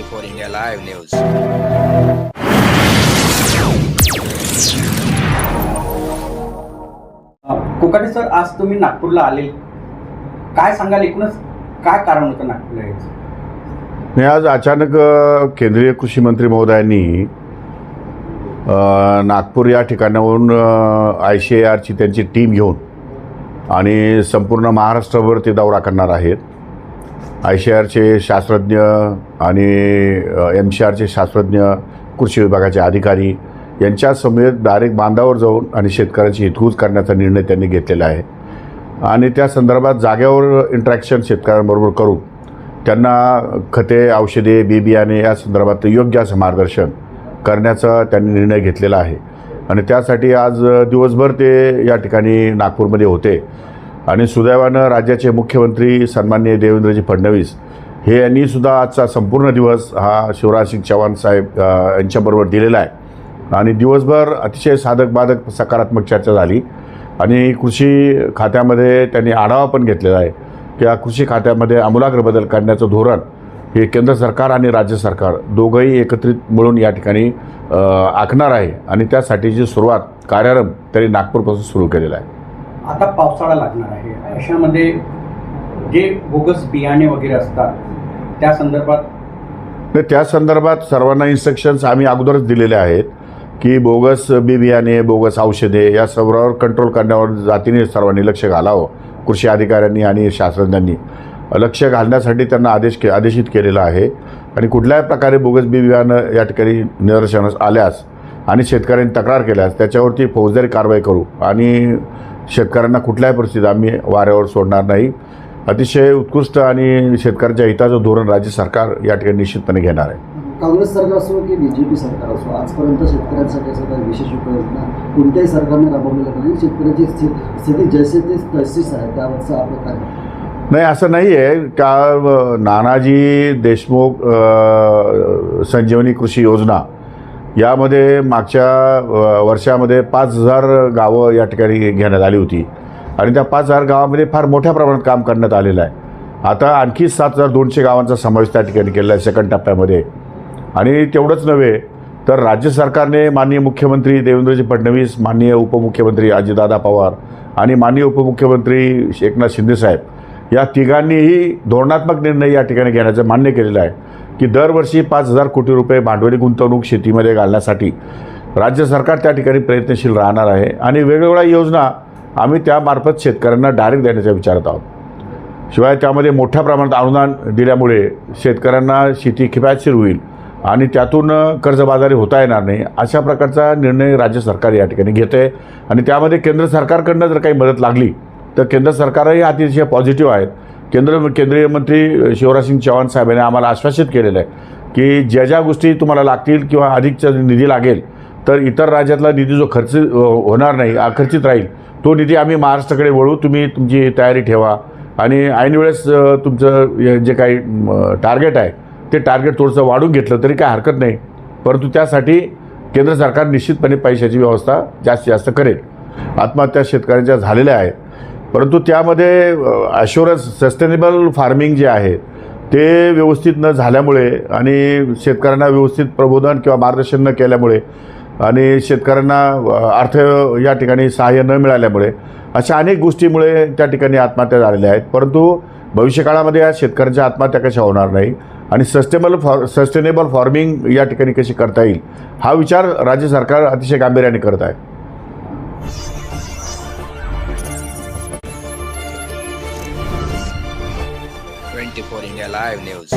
24 India Live News. Kokate sir आज तुम्ही नागपूरला आले काय सांगाल? एकूणच काय कारण होतं नागपूरला यायचं? मी आज अचानक केंद्रीय कृषी मंत्री महोदयांनी नागपूर या ठिकाणाहून आय सी ए आरची त्यांची टीम घेऊन आणि संपूर्ण महाराष्ट्रभर ते दौरा करणार आहेत. आय सी आरचे शास्त्रज्ञ आणि एम सी आरचे शास्त्रज्ञ कृषी विभागाचे अधिकारी यांच्यासमवेत डायरेक्ट बांधावर जाऊन आणि शेतकऱ्यांची हितगुज करण्याचा निर्णय त्यांनी घेतलेला आहे. आणि त्या संदर्भात जागेवर इंट्रॅक्शन शेतकऱ्यांबरोबर करून त्यांना खते औषधे बी बियाणे या संदर्भात योग्य असं मार्गदर्शन करण्याचा त्यांनी निर्णय घेतलेला आहे. आणि त्यासाठी आज दिवसभर ते या ठिकाणी नागपूरमध्ये होते. आणि सुदैवानं राज्याचे मुख्यमंत्री सन्माननीय देवेंद्रजी फडणवीस हे यांनी सुद्धा आजचा संपूर्ण दिवस हा शिवराज सिंग चव्हाण साहेब यांच्याबरोबर दिलेला आहे. आणि दिवसभर अतिशय साधक बाधक सकारात्मक चर्चा झाली. आणि कृषी खात्यामध्ये त्यांनी आढावा पण घेतलेला आहे त्या कृषी खात्यामध्ये आमूलाग्र बदल करण्याचं धोरण हे केंद्र सरकार आणि राज्य सरकार दोघंही एकत्रित मिळून या ठिकाणी आखणार आहे. आणि त्यासाठीची सुरुवात कार्यारंभ त्यांनी नागपूरपासून सुरू केलेला आहे. आता पावसाळा लागणार आहे. अशामध्ये जे बोगस बियाणे वगैरे असतात त्या संदर्भात त्या संदर्भात सर्वांना इन्स्ट्रक्शन्स आम्ही अगोदरच दिलेले आहेत की बोगस बी बियाणे बोगस औषधे या सर्वावर कंट्रोल करण्यावर जातीने सर्वांनी लक्ष घालावं कृषी अधिकाऱ्यांनी आणि शास्त्रज्ञांनी. लक्ष घालण्यासाठी त्यांना आदेश के आदेशित केलेला आहे. आणि कुठल्याही प्रकारे बोगस बी बियाणं या ठिकाणी निदर्शनास आल्यास आणि शेतकऱ्यांनी तक्रार केल्यास त्याच्यावरती फौजदारी कारवाई करू आणि शेतकऱ्यांना कुठल्याही परिस्थितीत आम्ही वाऱ्यावर सोडणार नाही. अतिशय उत्कृष्ट आणि शेतकऱ्यांच्या हिताचं धोरण राज्य सरकार या ठिकाणी निश्चितपणे घेणार आहे. काँग्रेस सरकार असो की बी जे पी सरकार असो आजपर्यंत शेतकऱ्यांसाठी असं काही विशेष उपाययोजना कोणत्याही सरकारने राबवलेल्या नाही. शेतकऱ्याची स्थि- स्थिती जैसे ते तशीच आहे. त्यावरचं आपलं काय नाही असं नाही आहे. का नानाजी देशमुख संजीवनी कृषी योजना यामध्ये मागच्या वर्षामध्ये पाच हजार गावं या ठिकाणी घेण्यात आली होती. आणि त्या पाच हजार गावामध्ये फार मोठ्या प्रमाणात काम करण्यात आलेलं आहे. आता आणखी सात हजार दोनशे गावांचा समावेश त्या ठिकाणी केला आहे सेकंड टप्प्यामध्ये. आणि तेवढंच नव्हे तर राज्य सरकारने माननीय मुख्यमंत्री देवेंद्रजी फडणवीस माननीय उपमुख्यमंत्री अजितदादा पवार आणि माननीय उपमुख्यमंत्री एकनाथ शिंदेसाहेब या तिघांनीही धोरणात्मक निर्णय या ठिकाणी घेण्याचं मान्य केलेलं आहे. की दरवर्षी पाच हजार कोटी रुपये भांडवली गुंतवणूक शेतीमध्ये घालण्यासाठी राज्य सरकार त्या ठिकाणी प्रयत्नशील राहणार आहे आणि वेगवेगळ्या योजना आम्ही त्यामार्फत शेतकऱ्यांना डायरेक्ट देण्याच्या विचारात आहोत. शिवाय त्यामध्ये मोठ्या प्रमाणात अनुदान दिल्यामुळे शेतकऱ्यांना शेती किफायतशीर होईल आणि त्यातून कर्जबाजारी होता येणार नाही अशा प्रकारचा निर्णय राज्य सरकार या ठिकाणी घेतं आहे आणि त्यामध्ये केंद्र सरकारकडनं जर काही मदत लागली तर केंद्र सरकारही अतिशय पॉझिटिव्ह आहेत. केंद्र केंद्रीय मंत्री शिवराजसिंग चव्हाण साहेबांनी आम्हाला आश्वासित केलेलं आहे की ज्या ज्या गोष्टी तुम्हाला लागतील किंवा अधिकचा निधी लागेल तर इतर राज्यातला निधी जो खर्च होणार नाही आखर्चित राहील तो निधी आम्ही महाराष्ट्राकडे वळू तुम्ही तुमची तयारी ठेवा. आणि ऐनवेळेस तुमचं जे काही टार्गेट आहे ते टार्गेट थोडंसं वाढून घेतलं तरी काय हरकत नाही. परंतु त्यासाठी केंद्र सरकार निश्चितपणे पैशाची व्यवस्था जास्तीत जास्त करेल. आत्महत्या शेतकऱ्यांच्या झालेल्या आहेत. परंतु त्यामध्ये ॲश्युरन्स सस्टेनेबल फार्मिंग जे आहे ते व्यवस्थित न झाल्यामुळे आणि शेतकऱ्यांना व्यवस्थित प्रबोधन किंवा मार्गदर्शन न केल्यामुळे आणि शेतकऱ्यांना अर्थ या ठिकाणी सहाय्य न मिळाल्यामुळे अशा अनेक गोष्टीमुळे त्या ठिकाणी आत्महत्या झालेल्या आहेत. परंतु भविष्यकाळामध्ये या शेतकऱ्यांच्या आत्महत्या कशा होणार नाही आणि सस्टेबल फॉर सस्टेनेबल फार्मिंग या ठिकाणी कशी करता येईल हा विचार राज्य सरकार अतिशय गांभीर्याने करत आहे. thank you live news.